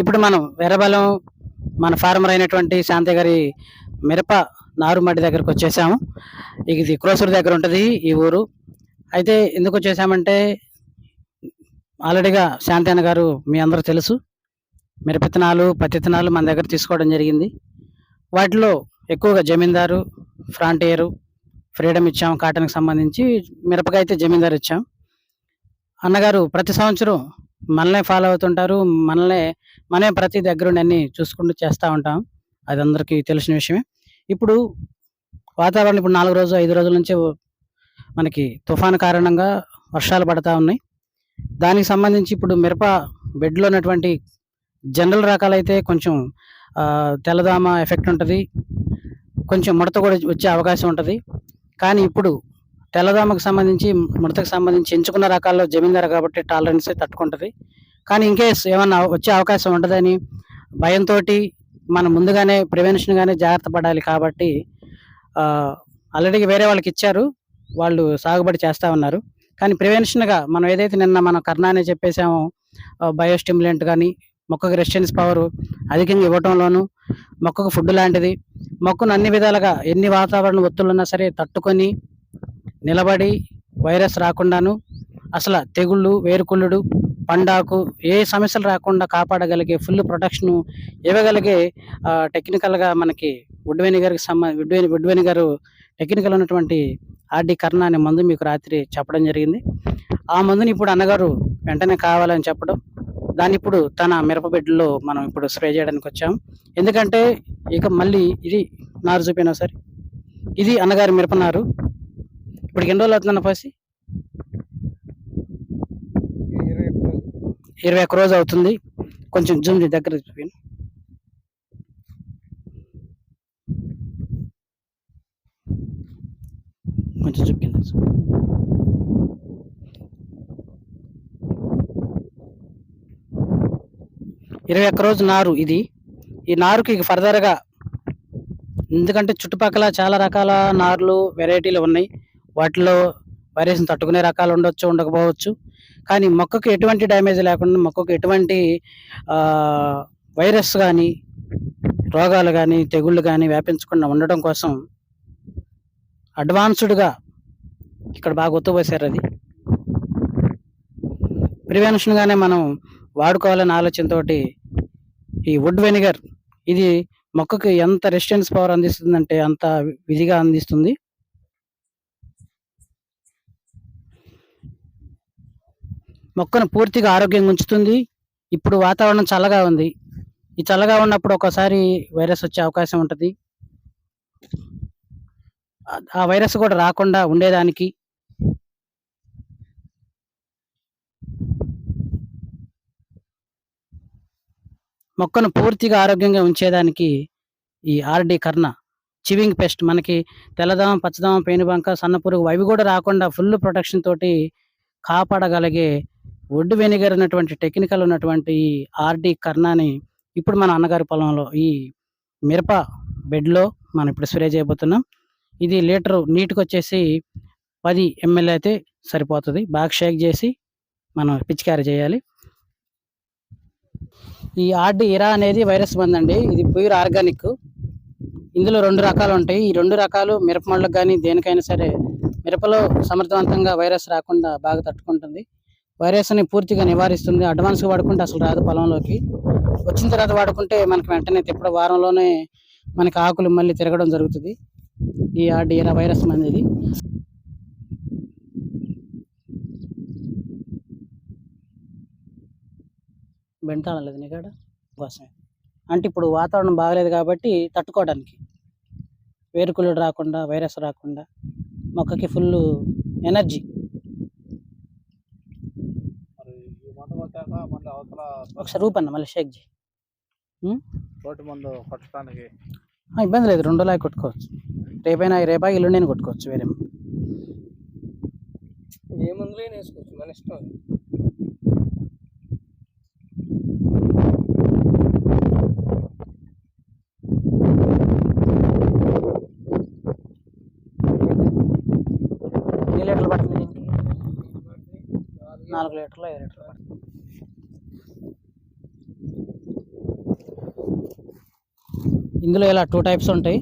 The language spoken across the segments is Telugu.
ఇప్పుడు మనం వెరబలం మన ఫార్మర్ అయినటువంటి శాంతి గారి మిరప నారుమడి దగ్గరకు వచ్చేసాము. ఇది క్రోసూరు దగ్గర ఉంటుంది ఈ ఊరు. అయితే ఎందుకు వచ్చేసామంటే ఆల్రెడీగా శాంతి అన్న గారు మీ అందరూ తెలుసు. మిరపిత్తనాలు పత్తిత్తనాలు మన దగ్గర తీసుకోవడం జరిగింది. వాటిలో ఎక్కువగా జమీందారు ఫ్రాంటియరు ఫ్రీడమ్ ఇచ్చాం కాటన్కి సంబంధించి మిరపకాయ అయితే జమీందారు ఇచ్చాం. అన్నగారు ప్రతి సంవత్సరం మనల్నే ఫాలో అవుతుంటారు మనల్నే మనమే ప్రతి దగ్గరుండి అన్ని చూసుకుంటూ చేస్తూ ఉంటాం. అది అందరికీ తెలిసిన విషయమే. ఇప్పుడు వాతావరణం ఇప్పుడు నాలుగు రోజులు ఐదు రోజుల నుంచి మనకి తుఫాను కారణంగా వర్షాలు పడతా ఉన్నాయి. దానికి సంబంధించి ఇప్పుడు మిరప బెడ్లో ఉన్నటువంటి జనరల్ రకాలైతే కొంచెం తెల్లదామ ఎఫెక్ట్ ఉంటుంది. కొంచెం ముడత కూడా వచ్చే అవకాశం ఉంటుంది. కానీ ఇప్పుడు తెల్లదోమకు సంబంధించి ముడతకు సంబంధించి ఎంచుకున్న రకాల్లో జమీందారు కాబట్టి టాలరెన్స్ తట్టుకుంటుంది. కానీ ఇంకేస్ ఏమన్నా వచ్చే అవకాశం ఉండదని భయంతో మనం ముందుగానే ప్రివెన్షన్ జాగ్రత్త పడాలి కాబట్టి ఆల్రెడీ వేరే వాళ్ళకి ఇచ్చారు వాళ్ళు సాగుబడి చేస్తూ ఉన్నారు. కానీ ప్రివెన్షన్గా మనం ఏదైతే నిన్న మనం కర్ణానే చెప్పేసామో బయోస్టిమ్యులెంట్ కానీ మొక్కకు రెసిస్టెన్స్ పవర్ అధికంగా ఇవ్వటంలోను మొక్కకు ఫుడ్ లాంటిది మొక్కను అన్ని విధాలుగా ఎన్ని వాతావరణ ఒత్తులు ఉన్నా సరే తట్టుకొని నిలబడి వైరస్ రాకుండాను అసలు తెగుళ్ళు వేరుకుళ్ళుడు పండాకు ఏ సమస్యలు రాకుండా కాపాడగలిగే ఫుల్ ప్రొటెక్షన్ ఇవ్వగలిగే టెక్నికల్గా మనకి వుడ్ గారికి సంబంధ వుడ్ వెని గారు టెక్నికల్ ఉన్నటువంటి ఆర్డి కర్ణ అనే మందు మీకు రాత్రి చెప్పడం జరిగింది. ఆ మందుని ఇప్పుడు అన్నగారు వెంటనే కావాలని చెప్పడం దాన్ని ఇప్పుడు తన మిరపబిడ్డలో మనం ఇప్పుడు స్ప్రే చేయడానికి వచ్చాం. ఎందుకంటే ఇక మళ్ళీ ఇది నారు చూపినా సరే? ఇది అన్నగారి మిరప ఇప్పుడు ఎన్ని రోజులు అవుతుందన్న పసి? ఇరవై ఒక్క రోజు అవుతుంది. కొంచెం జూమ్ దగ్గర చూపించు కొంచెం చూపించు ఇరవై ఒక్క రోజు నారు ఇది. ఈ నారుకి ఇక ఫర్దర్గా ఎందుకంటే చుట్టుపక్కల చాలా రకాల నార్లు వెరైటీలు ఉన్నాయి. వాటిలో వైరస్ని తట్టుకునే రకాలు ఉండొచ్చు ఉండకపోవచ్చు. కానీ మొక్కకు ఎటువంటి డ్యామేజ్ లేకుండా మొక్కకు ఎటువంటి వైరస్ కానీ రోగాలు కానీ తెగుళ్ళు కానీ వ్యాపించకుండా ఉండడం కోసం అడ్వాన్స్డ్గా ఇక్కడ బాగా గుర్తుపోసారు అది. ప్రివెన్షన్గానే మనం వాడుకోవాలనే ఆలోచనతోటి ఈ వుడ్ వెనిగర్ ఇది మొక్కకు ఎంత రెసిస్టెన్స్ పవర్ అందిస్తుందంటే అంత విధిగా అందిస్తుంది. మొక్కను పూర్తిగా ఆరోగ్యంగా ఉంచుతుంది. ఇప్పుడు వాతావరణం చల్లగా ఉంది. ఈ చల్లగా ఉన్నప్పుడు ఒకసారి వైరస్ వచ్చే అవకాశం ఉంటుంది. ఆ- వైరస్ కూడా రాకుండా ఉండేదానికి మొక్కను పూర్తిగా ఆరోగ్యంగా ఉంచేదానికి ఈ ఆర్డి కర్ణ చివింగ్ పెస్ట్ మనకి తెల్లదామ పచ్చదామ పేనుబంక సన్నపురుగు అవి కూడా రాకుండా ఫుల్ ప్రొటెక్షన్ తోటి కాపాడగలిగే వుడ్ వెనిగర్ ఉన్నటువంటి టెక్నికల్ ఉన్నటువంటి ఈ ఆర్డి కర్ణాని ఇప్పుడు మన అన్నగారి పొలంలో ఈ మిరప బెడ్లో మనం ఇప్పుడు స్ప్రే చేయబోతున్నాం. ఇది లీటరు నీటికి వచ్చేసి పది ఎంఎల్ అయితే సరిపోతుంది. బాగా షేక్ చేసి మనం పిచికారీ చేయాలి. ఈ ఆర్డి ఇరా అనేది వైరస్ మందు అండి ఇది ప్యూర్ ఆర్గానిక్. ఇందులో రెండు రకాలు ఉంటాయి. ఈ రెండు రకాలు మిరప మొళ్ళకు కానీ దేనికైనా సరే మిరపలో సమర్థవంతంగా వైరస్ రాకుండా బాగా తట్టుకుంటుంది. వైరస్ని పూర్తిగా నివారిస్తుంది. అడ్వాన్స్గా వాడుకుంటే అసలు రాదు పొలంలోకి. వచ్చిన తర్వాత వాడుకుంటే మనకి వెంటనే తిప్పడం వారంలోనే మనకి ఆకులు మళ్ళీ తిరగడం జరుగుతుంది. ఈ ఆర్డి వైరస్ అనేది. ఇది లేదు నీకాడ కోసమే అంటే ఇప్పుడు వాతావరణం బాగలేదు కాబట్టి తట్టుకోవడానికి. వేరుకులు రాకుండా వైరస్ రాకుండా మొక్కకి ఫుల్ ఎనర్జీ మరి ఈ మందు కొట్టాక మళ్ళీ అవతల ఒకసారి ఊపన్న మళ్ళీ షేక్ చేయి. తోటి మందు కొట్టడానికి. ఆ, ఇబ్బంది లేదు రెండు లాగా కొట్టుకోవచ్చు. రేపైనా రేపా ఎల్లుండైనా కొట్టుకోవచ్చు వేరే ఏ మందులో వేసుకోవచ్చు మన ఇష్టం అది. ఎన్ని లీటర్లు పడుతుంది దీనికి నాలుగు లీటర్లు ఐదు లీటర్లు ఇందులో ఇలా టూ టైప్స్ ఉంటాయి.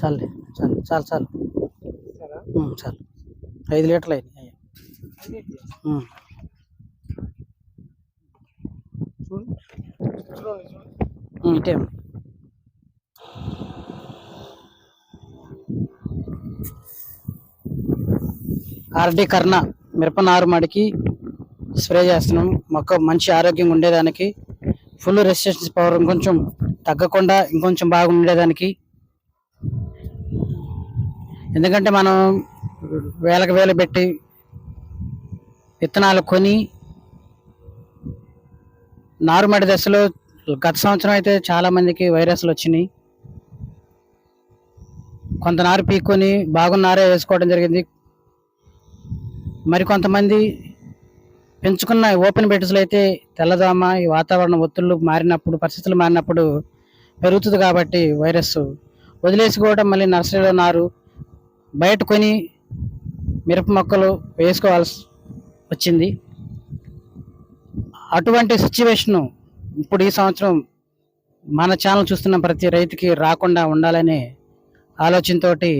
చాలు చాలు చాలు చాలు. చాలు. ఐదు లీటర్లు అయినాయి. ఇటే ఆర్డి కర్ణ మిరప నారుమడికి స్ప్రే చేస్తున్నాం. మొక్క మంచి ఆరోగ్యంగా ఉండేదానికి ఫుల్ రెసిస్టెన్స్ పవర్ ఇంకొంచెం తగ్గకుండా ఇంకొంచెం బాగా ఉండేదానికి ఎందుకంటే మనం వేలకు వేలు పెట్టి విత్తనాలు కొని నారుమడి దశలో గత సంవత్సరం అయితే చాలామందికి వైరస్లు వచ్చినాయి. కొంత నారు పీక్కొని బాగున్నారే వేసుకోవడం జరిగింది. మరి కొంతమంది పెంచుకున్న ఓపెన్ బెడ్స్లో అయితే తెల్లదోమ ఈ వాతావరణ ఒత్తిళ్ళు మారినప్పుడు పరిస్థితులు మారినప్పుడు పెరుగుతుంది కాబట్టి వైరస్ వదిలేసుకోవడం మళ్ళీ నర్సరీలో నారు బయట కొని మిరప మొక్కలు వేసుకోవాల్సి వచ్చింది. అటువంటి సిచ్యువేషన్ ఇప్పుడు ఈ సంవత్సరం మన ఛానల్ చూస్తున్న ప్రతి రైతుకి రాకుండా ఉండాలనే ఆలోచనతోటి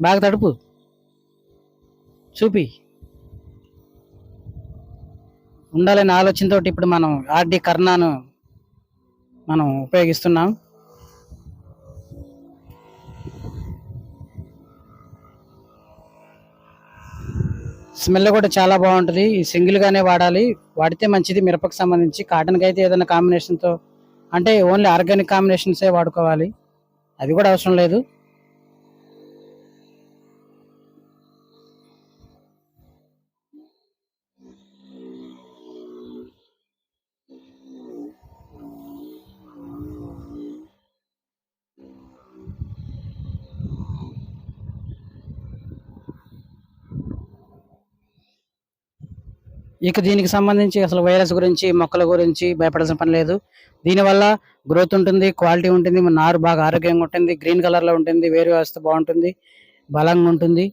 బాగా తడుపు చూపి ఉండాలనే ఆలోచనతో ఇప్పుడు మనం ఆర్డి కర్ణాను మనం ఉపయోగిస్తున్నాం. స్మెల్ కూడా చాలా బాగుంటుంది. ఈ సింగిల్గానే వాడాలి. వాడితే మంచిది. మిరపకు సంబంధించి కాటన్కి అయితే ఏదైనా కాంబినేషన్తో అంటే ఓన్లీ ఆర్గానిక్ కాంబినేషన్సే వాడుకోవాలి. అది కూడా అవసరం లేదు. ఇక దీనికి సంబంధించి అసలు వైరస్ గురించి మొక్కల గురించి భయపడాల్సిన పని లేదు. దీనివల్ల గ్రోత్ ఉంటుంది క్వాలిటీ ఉంటుంది మన నారు బాగా ఆరోగ్యంగా ఉంటుంది గ్రీన్ కలర్లో ఉంటుంది వేరు వ్యవస్థ బాగుంటుంది బలంగా ఉంటుంది.